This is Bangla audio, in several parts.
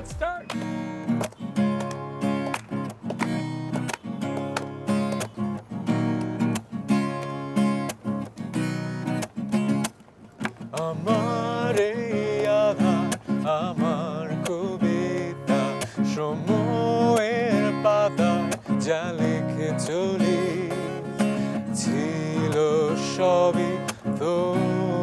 Let's start. আমার এই আধার আমার কবিতা সময়ের পাতায় যা লিখে চলি, ছিল সবই তোর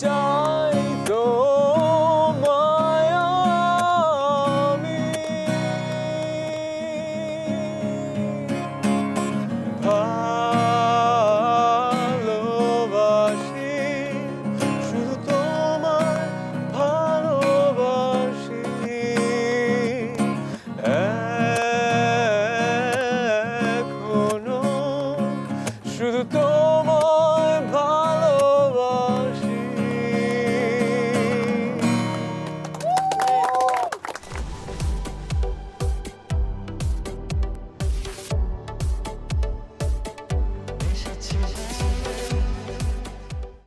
door.